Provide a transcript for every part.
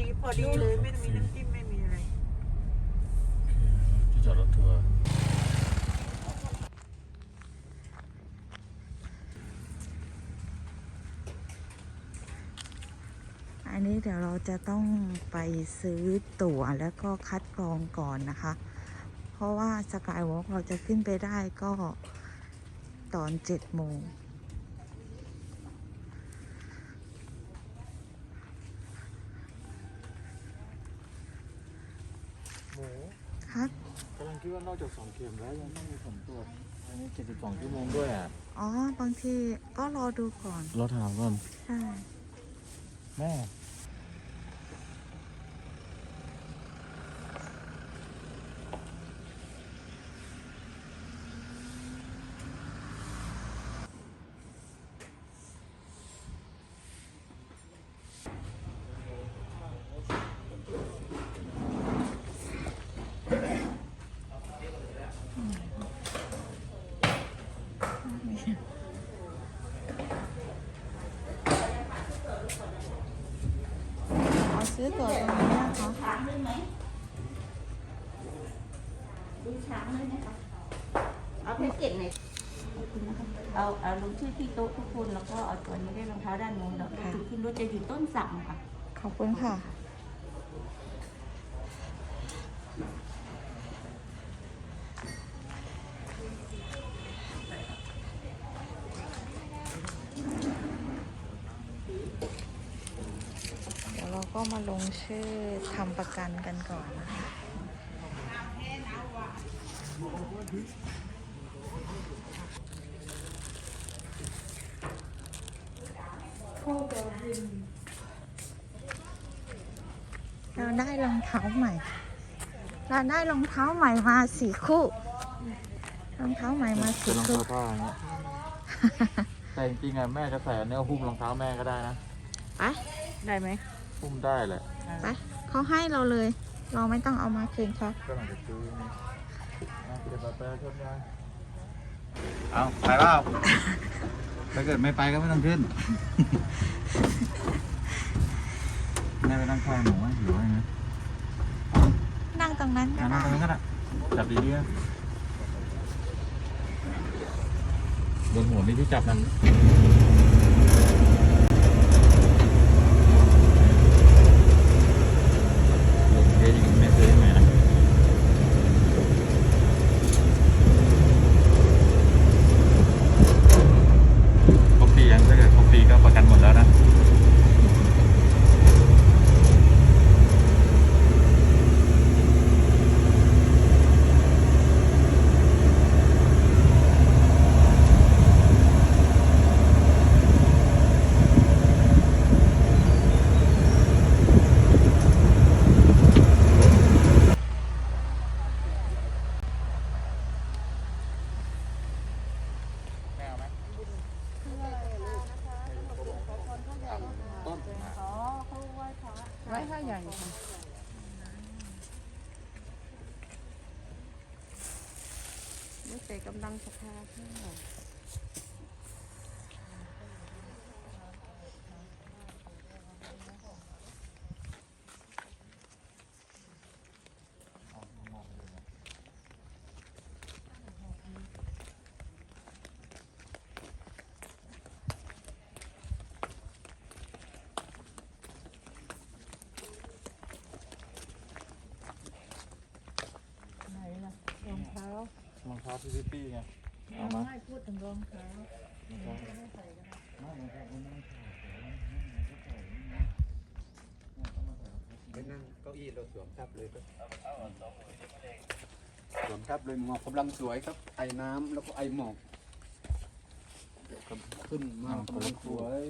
ดีพอดีเลยไม่มีน้ำจิ้มไม่มีอะไร ที่จอดรถทัวร์อันนี้เดี๋ยวเราจะต้องไปซื้อตั๋วแล้วก็คัดกรองก่อนนะคะ เพราะว่าสกายวอล์กเราจะขึ้นไปได้ก็ตอนเจ็ดโมง ครับกำลังคิดว่านอกจากสองเข็มแล้วยังต้องมีผลตรวจอันนี้72ชั่วโมงด้วยอะ อ๋อ บางทีก็รอดูก่อนเราถามก่อน ใช่ แม่ เอา ซื้อตั๋วตรงนี้นะคะช้างด้วยไหมดูช้างด้วยนะคะเอาแพ็กเกจไหนขอบคุณนะคะเอาเอาลงชื่อที่โต๊ะทุกคนแล้วก็เอาตัวนี้ได้รองเท้าด้านนู้นแล้วก็ถือขึ้นรถจะอยู่ต้นสั่งค่ะ ขอบคุณค่ะ ชื่อทำประกันกันก่อนนะคะเราได้รองเท้าใหม่ เราได้รองเท้าใหม่มาสี่คู่ รองเท้าใหม่มาเป็สี่นรองคู่เท้าผ้าอย่างเงี้ยแต่จริงๆอะแม่จะใส่อันเนี้ยหุ้มรองเท้าแม่ก็ได้นะไปได้ไหม หุ้มได้แหละไปเขาให้เราเลย เราไม่ต้องเอามาคืนเขาก็หลังจากซื้อนี่อะเดี๋ยวไปไปชนยายเอาไปเปล่าถ้าเกิดไม่ไปก็ไม่ต้องขึ้นแม่ไปนั่งข้างหนูไหมหรือว่าไงนั่งตรงนั้นก็อะนั่งได้ตรงนั้นก็ได้จับดีๆนะบนหัวนี่ที่จับนะลงเทอย่างนี้แม่ซื้อยังไงนะครบปียังถ้าเกิดครบปีก็ประกันหมดแล้วนะ แม่เอาไหมต้น ไม่ค่อยใหญ่ค่ะนี่เตะกำลังสะพาผ้า ไหนล่ะรองเท้าร องเท้าพีซีปี้ไงเอามาไม่พูดถึงรองเท้าไปนั่งเก้าอี้เราสวมทับเลยครับสวมทับเลยหมอกกำลังสวยครับ ไอ้น้ำแล้วก็ไอหมอกขึ้นมากำลังสวย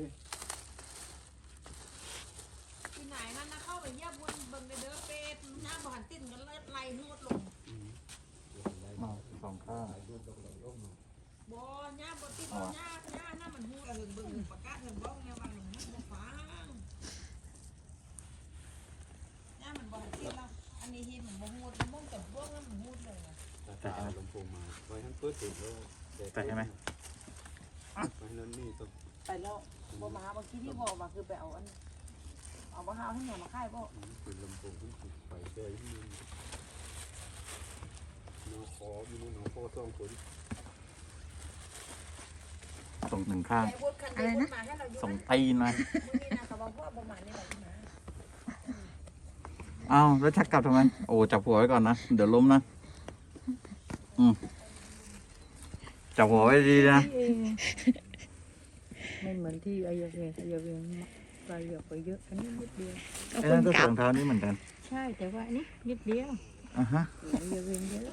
ที่ไหนนั่นนะเข้าไปเยี่ยมบนบนเด้อเป็ดหน้าบ่หันติ้นกันเลิศไล่นวดลง องข้างบ่หน้าบ่ติ้นบ่หน้าหน้าน้ามันหูระหึงบิ่งประกาศเหิงบ้องแนวว่าหนึ่งมันบ่ฟังหน้ามันบ่ติ้นแล้วอันนี้ที่มันบ่หูมันม่วงกับบ้องแล้วมันหูเลยนะแต่เอาลำโพงมาไว้ทั้งเปิดถึงแล้วแต่ใช่ไหมไว้นั่นนี่ต้องไปแล้วบ่มาเมื่อกี้ที่บอกมาคือไปเอาอันเอามะพร้าวให้แม่มาค่ายบ่เป็นลำโพงที่ติดไฟแดงนี่น้ องขอมีน้องพ่อสองคนส่งหนึ่งข้างอะไรนะมาให้เราอยู่ส่งตีนมามื้อนี้นะเขาบอกว่าบ่มานี่แหละที่มาเอาแล้วชักกลับทำไม โอ้ จับหัวไว้ก่อนนะ เดี๋ยวล้มนะ อืมจับหัวไว้ดีนะ ไม่เหมือนที่อายาเวงอายาเวงไกลออกไปเยอะอันนี้นิดเดียวไอ้นั่นก็ใส่รองเท้านี้เหมือนกัน ใช่แต่ว่าอันนี้นิดเดียว อะฮะอายาเวงเยอะ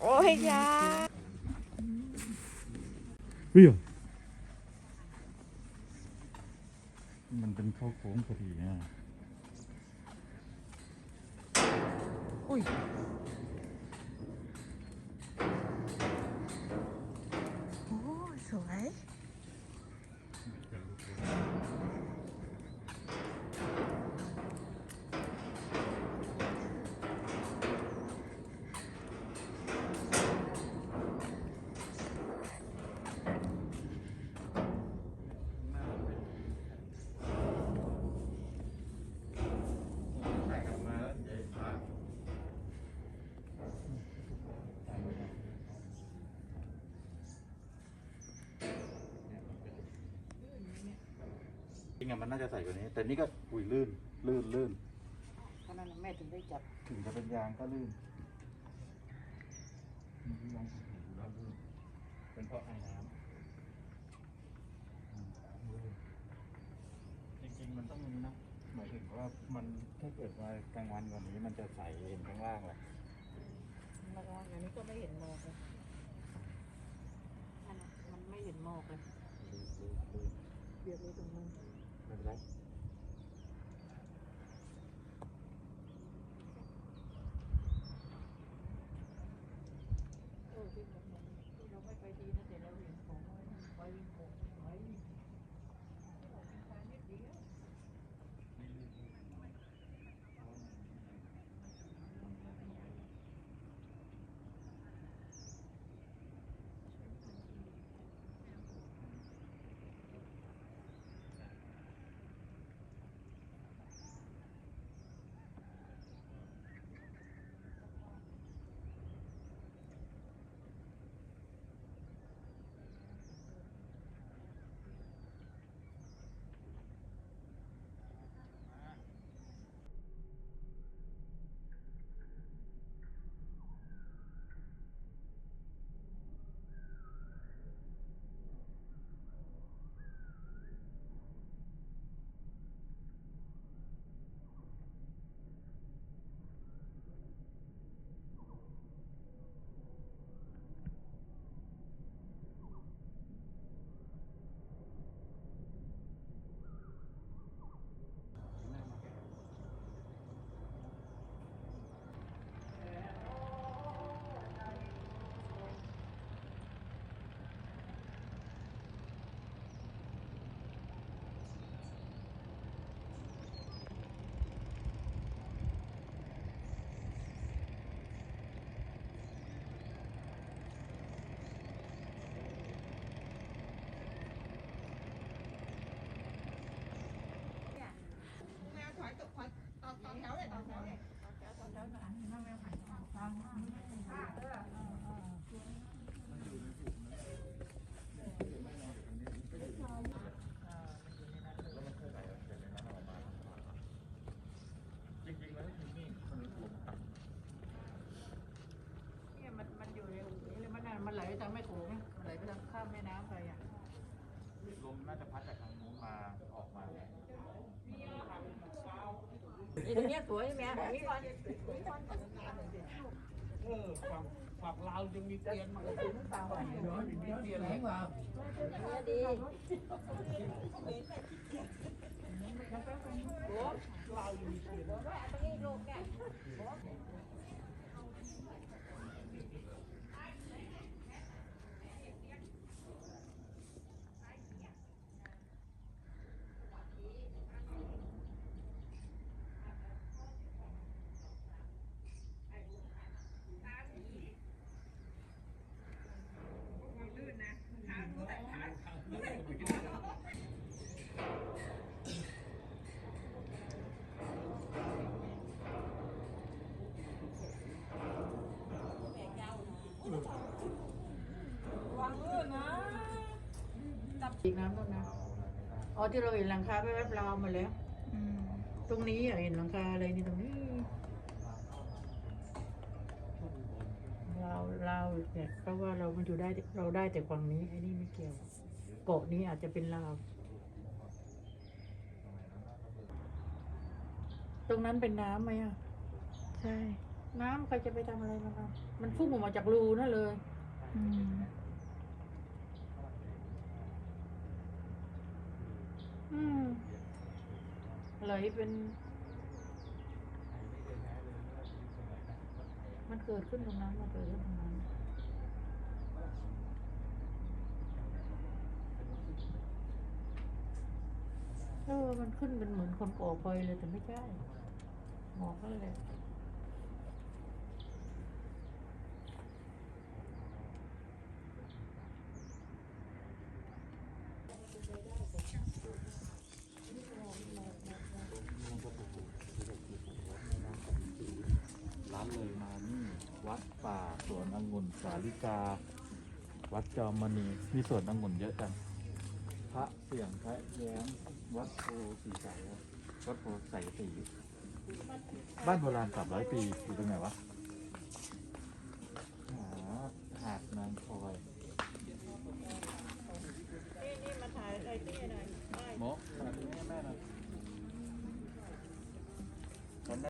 โอ้ยยาเฮ้ยมันเป็นเข้าโค้งพอดีนะโอ้สวย จริงอะมันน่าจะใส่กว่านี้ แต่นี่ก็อุ้ยลื่นลื่นลื่นเพราะนั้นแม่ถึงได้จับถึงจะเป็นยางก็ลื่นลองถูแล้วลื่นเป็นเพราะไอ้น้ำอืมลื่นจริงๆมันต้องนี้นะหมายถึงว่ามันถ้าเกิดว่ากลางวันกว่านี้มันจะใสเห็นข้างล่างแหละมาลองอันนี้ก็ไม่เห็นหมอกเลยอันนั้นมันไม่เห็นหมอกเลยลื่นลื่นลื่นเบียดเลยตรงนั้น ไม่ ตัวเนี้ยสวยแม่มีก่อนเออฝั่งฝั่งลาวจะมีเตียนมาถึงตาหวานเนาะมีเกวียนไหนมาเซับ อีกน้ำต้นนะอ๋อที่เราเห็นหลังคาแวบๆราวมาแล้ว อืมตรงนี้อะเห็นหลังคาอะไรนี่ตรงนี้ราวราวเนี่ยเพราะว่าเรามันอยู่ได้เราได้แต่ฝั่งนี้ไอ้นี่ไม่เกี่ยวเกาะนี้อาจจะเป็นราว ตรงนั้นเป็นน้ำไหมอะ ใช่ น้ำใครจะไปทำอะไรมันอะมันพุ่งออกมาจากรูนั่นเลย อืม อืมไหลเป็น มันเกิดขึ้นตรงนั้นมันเกิดขึ้นตรงนั้น เออ มันขึ้นเป็นเหมือนคนก่อไฟเลยแต่ไม่ใช่หมอกนั่นแหละ ร้านเลยมานี่ วัดป่าสวนองุ่นสา ลิกา วัดจอมมณีมีสวนองุ่นเยอะจังพระเสี่ยงพระแย้มวัดโพสีใสวัดโพใสสีบ้านโบราณสามร้อยปีอยู่ตรงไหนวะหาหาดนางคอยนี่นี่มาถ่ายอะไรที่ไหนหมอถ่ายตรงนี้แม่หน่อย